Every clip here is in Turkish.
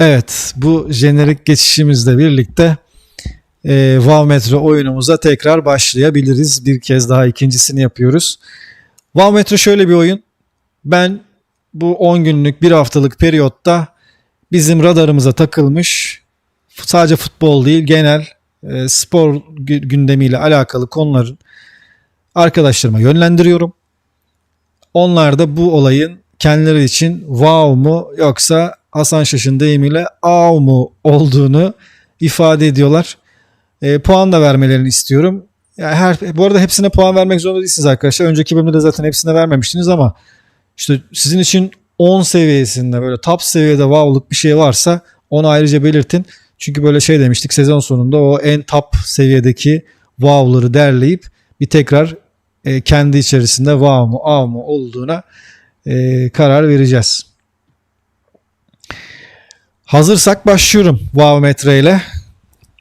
Evet, bu jenerik geçişimizle birlikte e, Wow Metro oyunumuza tekrar başlayabiliriz. Bir kez daha ikincisini yapıyoruz. Wow Metro şöyle bir oyun. Ben bu 10 günlük, bir haftalık periyotta bizim radarımıza takılmış sadece futbol değil genel e, spor gü- gündemiyle alakalı konuların arkadaşlarıma yönlendiriyorum. Onlar da bu olayın kendileri için wow mu yoksa Hasan Şaş'ın deyimiyle av mu olduğunu ifade ediyorlar. E, puan da vermelerini istiyorum. Yani her, bu arada hepsine puan vermek zorunda değilsiniz arkadaşlar. Önceki bölümde de zaten hepsine vermemiştiniz ama işte sizin için 10 seviyesinde böyle top seviyede wow'luk bir şey varsa onu ayrıca belirtin. Çünkü böyle şey demiştik sezon sonunda o en top seviyedeki wow'ları derleyip bir tekrar e, kendi içerisinde wow mu av mu olduğuna e, karar vereceğiz. Hazırsak başlıyorum wow metre ile.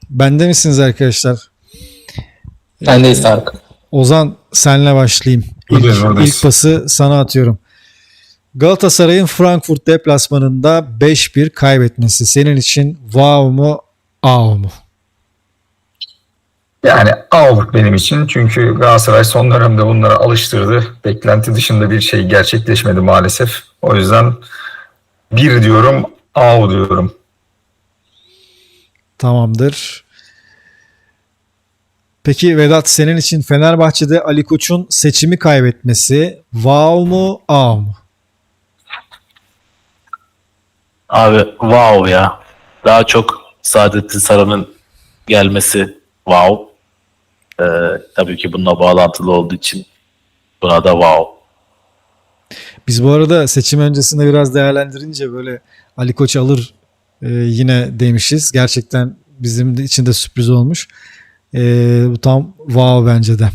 Bende misiniz arkadaşlar? Bendeyiz Tarık. Ozan senle başlayayım. İlk, ilk pası sana atıyorum. Galatasaray'ın Frankfurt deplasmanında 5-1 kaybetmesi senin için wow mu av mu? Yani aldık benim için. Çünkü Galatasaray son dönemde bunlara alıştırdı. Beklenti dışında bir şey gerçekleşmedi maalesef. O yüzden bir diyorum, av diyorum. Tamamdır. Peki Vedat senin için Fenerbahçe'de Ali Koç'un seçimi kaybetmesi wow mu av mu? Abi wow ya. Daha çok Saadettin Saran'ın gelmesi wow. Ee, tabii ki bununla bağlantılı olduğu için buna da wow. Biz bu arada seçim öncesinde biraz değerlendirince böyle Ali Koç alır e, yine demişiz. Gerçekten bizim de için de sürpriz olmuş. E, bu tam wow bence de.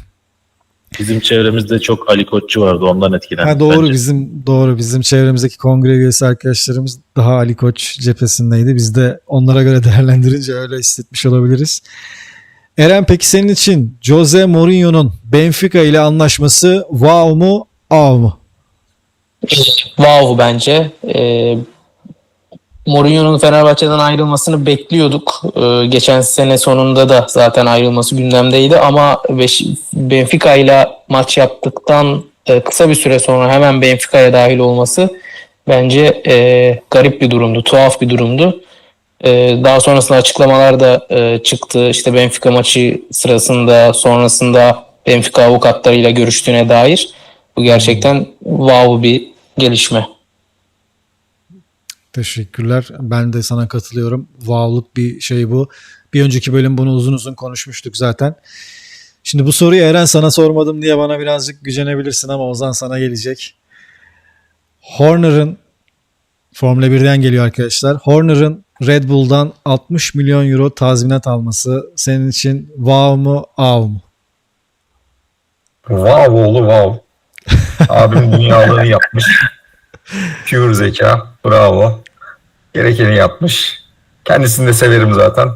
Bizim çevremizde çok Ali Koççu vardı ondan etkilendik. Ha, doğru bence. bizim doğru bizim çevremizdeki kongre üyesi arkadaşlarımız daha Ali Koç cephesindeydi. Biz de onlara göre değerlendirince öyle hissetmiş olabiliriz. Eren peki senin için Jose Mourinho'nun Benfica ile anlaşması wow mu av mu? Wow bence. Ee, Mourinho'nun Fenerbahçe'den ayrılmasını bekliyorduk. Ee, geçen sene sonunda da zaten ayrılması gündemdeydi ama Benfica ile maç yaptıktan e, kısa bir süre sonra hemen Benfica'ya dahil olması bence e, garip bir durumdu, tuhaf bir durumdu. E, daha sonrasında açıklamalar da e, çıktı. İşte Benfica maçı sırasında sonrasında Benfica avukatlarıyla görüştüğüne dair. Bu gerçekten wow bir gelişme. Teşekkürler. Ben de sana katılıyorum. Wow'luk bir şey bu. Bir önceki bölüm bunu uzun uzun konuşmuştuk zaten. Şimdi bu soruyu Eren sana sormadım diye bana birazcık gücenebilirsin ama Ozan sana gelecek. Horner'ın Formula 1'den geliyor arkadaşlar. Horner'ın Red Bull'dan 60 milyon euro tazminat alması senin için wow mu av mu? Wow oğlu wow. Abim dünyalığını yapmış. Pure zeka. Bravo. Gerekeni yapmış. Kendisini de severim zaten.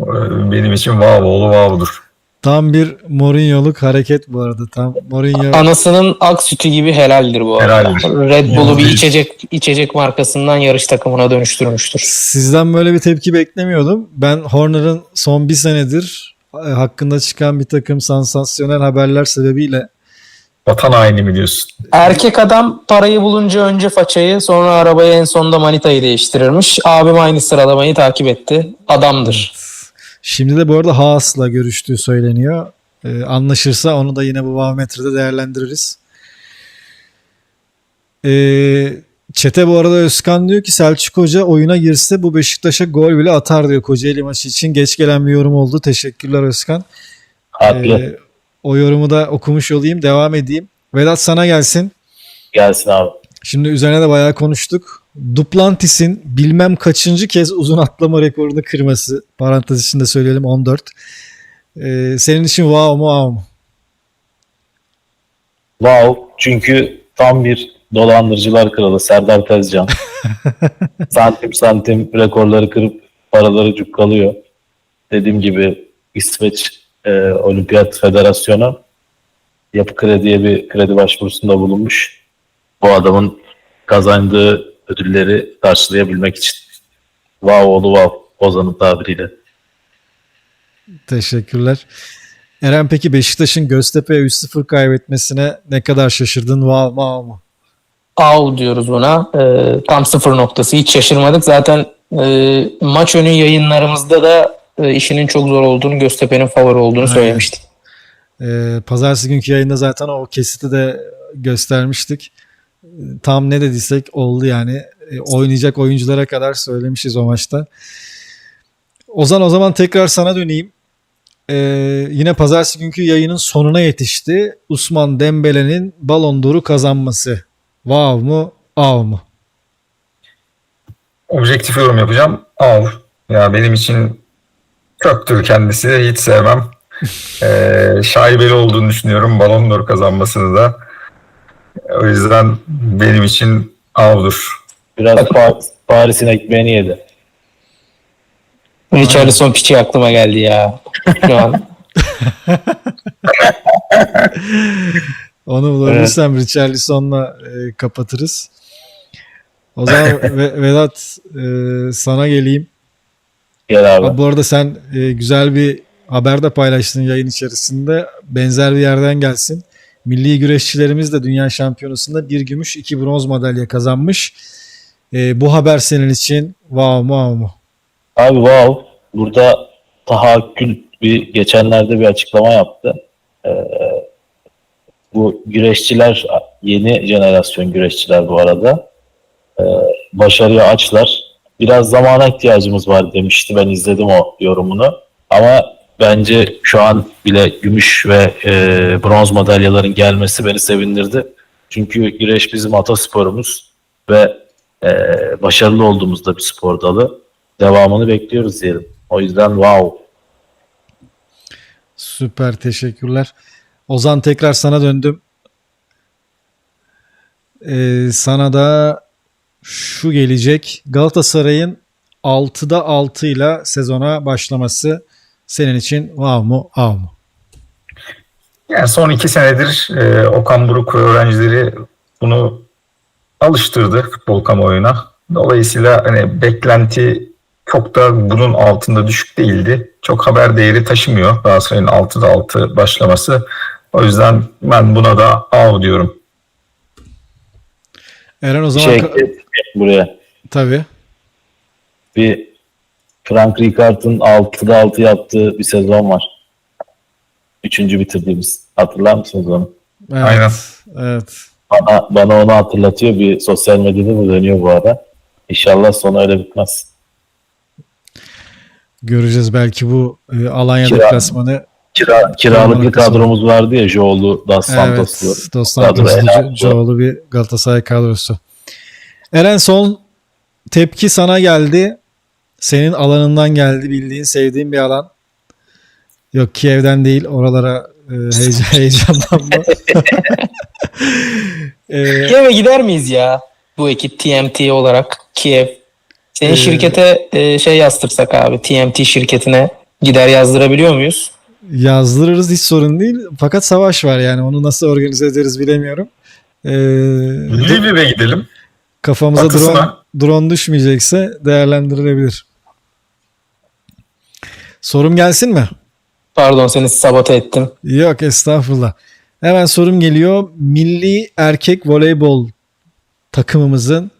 Ee, Benim için wow oğlu wow'dur. Tam bir Mourinho'luk hareket bu arada. Tam Mourinho Anasının ak sütü gibi helaldir bu arada. Helaldir. Red Bull'u bir içecek içecek markasından yarış takımına dönüştürmüştür. Sizden böyle bir tepki beklemiyordum. Ben Horner'ın son bir senedir e, hakkında çıkan bir takım sansasyonel haberler sebebiyle Vatan haini mi diyorsun? Erkek adam parayı bulunca önce façayı sonra arabayı en sonunda manitayı değiştirirmiş. Abim aynı sıralamayı takip etti. Adamdır. Şimdi de bu arada Haas'la görüştüğü söyleniyor. E, anlaşırsa onu da yine bu Vahmetr'de değerlendiririz. E, Çete bu arada Özkan diyor ki Selçuk Hoca oyuna girse bu Beşiktaş'a gol bile atar diyor Kocaeli maçı için. Geç gelen bir yorum oldu. Teşekkürler Özkan. Haklı. E, o yorumu da okumuş olayım. Devam edeyim. Vedat sana gelsin. Gelsin abi. Şimdi üzerine de bayağı konuştuk. Duplantis'in bilmem kaçıncı kez uzun atlama rekorunu kırması. Parantez içinde söyleyelim 14. Ee, senin için wow mu wow mu? Wow. Çünkü tam bir dolandırıcılar kralı Serdar Tezcan. santim santim rekorları kırıp paraları cukkalıyor. Dediğim gibi İsveç e, Olimpiyat Federasyonu yapı krediye bir kredi başvurusunda bulunmuş. Bu adamın kazandığı ödülleri karşılayabilmek için. Wow oğlu wow. Ozan'ın tabiriyle. Teşekkürler. Eren peki Beşiktaş'ın Göztepe'ye 3-0 kaybetmesine ne kadar şaşırdın? Wow, wow mu? Av diyoruz buna. Ee, tam sıfır noktası. Hiç şaşırmadık. Zaten e, maç önü yayınlarımızda da e, işinin çok zor olduğunu, Göztepe'nin favori olduğunu Aynen. söylemiştik. Ee, pazartesi günkü yayında zaten o kesiti de göstermiştik. Tam ne dediysek oldu yani. Ee, oynayacak oyunculara kadar söylemişiz o maçta. Ozan o zaman tekrar sana döneyim. Ee, yine pazartesi günkü yayının sonuna yetişti. Usman Dembele'nin Ballon d'Or'u kazanması. Wow mu? Av mu? Objektif yorum yapacağım. Av. Ya benim için köktür kendisi. Hiç sevmem. Ee, şaibeli olduğunu düşünüyorum. Ballon d'Or kazanmasını da. O yüzden benim için avdur. Biraz Pa- Paris'in ekmeğini yedi. Richarlison piçi aklıma geldi ya. Şu an. Onu bulabilirsem Richarlison'la e, kapatırız. O zaman Ve- Vedat e, sana geleyim. Gel abi. Ha, Bu arada sen e, güzel bir haber de paylaştın yayın içerisinde. Benzer bir yerden gelsin. Milli güreşçilerimiz de dünya şampiyonasında bir gümüş iki bronz madalya kazanmış. E, bu haber senin için wow mu wow mu? Abi wow. Burada tahakkül bir geçenlerde bir açıklama yaptı. Ee, bu güreşçiler yeni jenerasyon güreşçiler bu arada. Ee, başarıya açlar. Biraz zamana ihtiyacımız var demişti. Ben izledim o yorumunu. Ama bence şu an bile gümüş ve e, bronz madalyaların gelmesi beni sevindirdi. Çünkü güreş bizim atasporumuz ve e, başarılı olduğumuzda bir spor dalı. Devamını bekliyoruz diyelim. O yüzden wow. Süper teşekkürler. Ozan tekrar sana döndüm. E, sana da şu gelecek. Galatasaray'ın 6'da 6 ile sezona başlaması senin için wow mu wow mu? Yani son iki senedir e, Okan Buruk ve öğrencileri bunu alıştırdı futbol kamuoyuna. Dolayısıyla hani beklenti çok da bunun altında düşük değildi. Çok haber değeri taşımıyor Galatasaray'ın 6'da 6 başlaması. O yüzden ben buna da av diyorum. Eren o zaman Şey buraya. tabii. Bir Frank Rijkaard'ın 6'da 6 yaptığı bir sezon var. Üçüncü bitirdiğimiz. Hatırlar mısınız onu? Evet, Aynen. Evet. Bana, bana onu hatırlatıyor. Bir sosyal medyada da dönüyor bu ara. İnşallah sonu öyle bitmez. Göreceğiz belki bu e, Alanya Kira- deplasmanı. Kira, kiralık bir kısmı. kadromuz vardı ya Joel'u, Das Santos'lu. Evet. Dos Santos'lu Kadro, Jo- evet. Joel'u bir Galatasaray kadrosu. Eren son tepki sana geldi. Senin alanından geldi. Bildiğin, sevdiğin bir alan. Yok Kiev'den değil. Oralara e, heyecan, heyecanlanma. e, Kiev'e gider miyiz ya? Bu ekip TMT olarak Kiev. Senin Ee, şirkete e, şey yazdırsak abi TMT şirketine gider yazdırabiliyor muyuz? yazdırırız hiç sorun değil. Fakat savaş var yani. Onu nasıl organize ederiz bilemiyorum. E, Lviv'e gidelim. kafamıza drone, Batısına. Drone düşmeyecekse değerlendirilebilir. Sorum gelsin mi? Pardon seni sabote ettim. Yok estağfurullah. Hemen sorum geliyor. Milli erkek voleybol takımımızın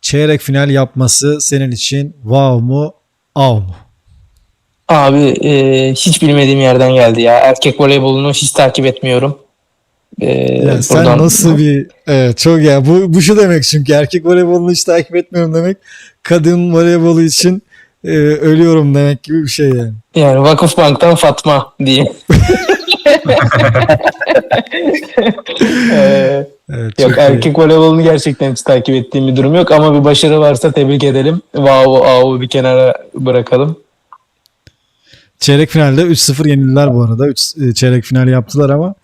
çeyrek final yapması senin için wow mu av mu? Abi e, hiç bilmediğim yerden geldi ya. Erkek voleybolunu hiç takip etmiyorum. E, Ya sen buradan- nasıl bir evet, çok ya bu bu şu demek çünkü erkek voleybolunu hiç takip etmiyorum demek kadın voleybolu için e, ölüyorum demek gibi bir şey yani. Yani Vakıfbank'tan Fatma diyeyim. Ee, Evet, yok çok iyi. erkek voleybolunu gerçekten hiç takip ettiğim bir durum yok ama bir başarı varsa tebrik edelim. Wow, wow bir kenara bırakalım. Çeyrek finalde 3-0 yenildiler bu arada. 3 çeyrek final yaptılar ama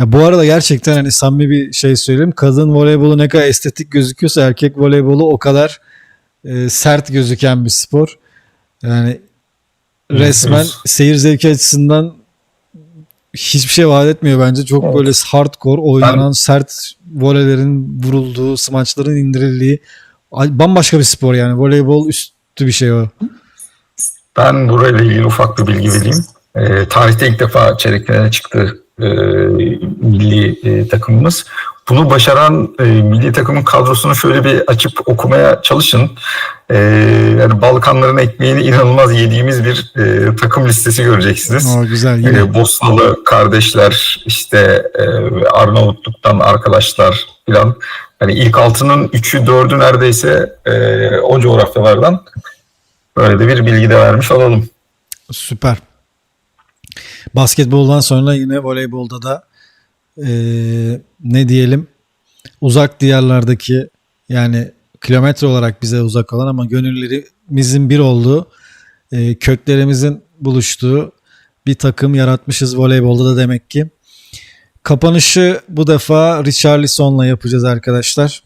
ya bu arada gerçekten hani samimi bir şey söyleyeyim. Kadın voleybolu ne kadar estetik gözüküyorsa erkek voleybolu o kadar e, sert gözüken bir spor. Yani resmen Evet. seyir zevki açısından hiçbir şey vaat etmiyor bence. Çok Evet. böyle hardcore oynanan sert voleylerin vurulduğu, smaçların indirildiği bambaşka bir spor yani. Voleybol üstü bir şey o. Ben burayla ilgili ufak bir bilgi vereyim. Ee, tarihte ilk defa çeyrek finale çıktı e, milli e, takımımız. Bunu başaran e, milli takımın kadrosunu şöyle bir açıp okumaya çalışın. E, yani Balkanların ekmeğini inanılmaz yediğimiz bir e, takım listesi göreceksiniz. Aa, güzel yine. Ee, Bosnalı kardeşler, işte e, Arnavutluk'tan arkadaşlar filan. Hani ilk altının üçü dördü neredeyse e, o coğrafyalardan. Böyle de bir bilgi de vermiş olalım. Süper. Basketboldan sonra yine voleybolda da eee, ne diyelim uzak diyarlardaki yani kilometre olarak bize uzak olan ama gönüllerimizin bir olduğu eee, köklerimizin buluştuğu bir takım yaratmışız voleybolda da demek ki. Kapanışı bu defa Richarlison'la yapacağız arkadaşlar.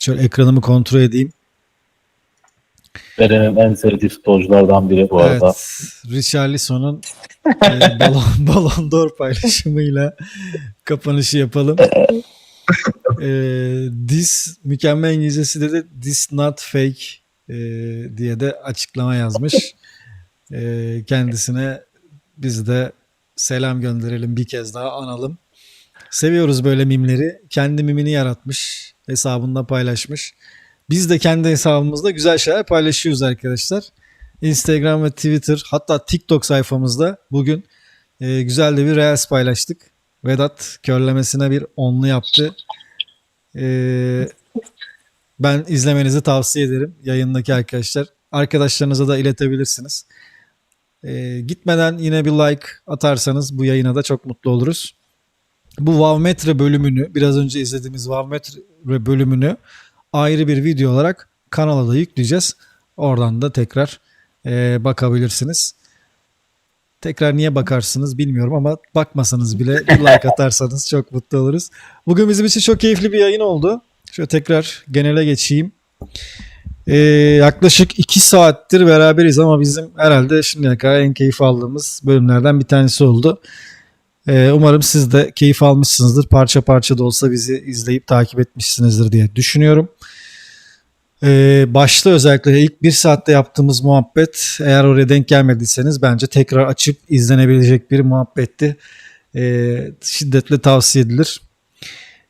Şöyle ekranımı kontrol edeyim. Benim en sevdiğim futbolculardan biri bu arada. Evet. Richarlison'un e, balon, balon d'Or paylaşımıyla kapanışı yapalım. e, this mükemmel İngilizcesi de de this not fake e, diye de açıklama yazmış. E, kendisine biz de selam gönderelim bir kez daha analım. Seviyoruz böyle mimleri. Kendi mimini yaratmış. Hesabında paylaşmış. Biz de kendi hesabımızda güzel şeyler paylaşıyoruz arkadaşlar. Instagram ve Twitter hatta TikTok sayfamızda bugün e, güzel de bir Reels paylaştık. Vedat körlemesine bir onlu yaptı. E, ben izlemenizi tavsiye ederim yayındaki arkadaşlar. Arkadaşlarınıza da iletebilirsiniz. E, gitmeden yine bir like atarsanız bu yayına da çok mutlu oluruz. Bu Vavmetre bölümünü biraz önce izlediğimiz Vavmetre bölümünü ayrı bir video olarak kanala da yükleyeceğiz. Oradan da tekrar e, bakabilirsiniz. Tekrar niye bakarsınız bilmiyorum ama bakmasanız bile bir like atarsanız çok mutlu oluruz. Bugün bizim için çok keyifli bir yayın oldu. Şöyle tekrar genele geçeyim. E, yaklaşık 2 saattir beraberiz ama bizim herhalde şimdiye kadar en keyif aldığımız bölümlerden bir tanesi oldu. E, umarım siz de keyif almışsınızdır. Parça parça da olsa bizi izleyip takip etmişsinizdir diye düşünüyorum. Ee, başta özellikle ilk bir saatte yaptığımız muhabbet eğer oraya denk gelmediyseniz bence tekrar açıp izlenebilecek bir muhabbetti. Ee, şiddetle tavsiye edilir.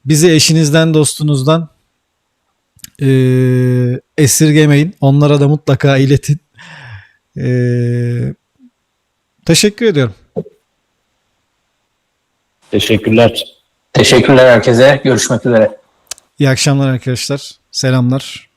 Bizi eşinizden dostunuzdan ee, esirgemeyin. Onlara da mutlaka iletin. Ee, teşekkür ediyorum. Teşekkürler. Teşekkürler herkese. Görüşmek üzere. İyi akşamlar arkadaşlar. Selamlar.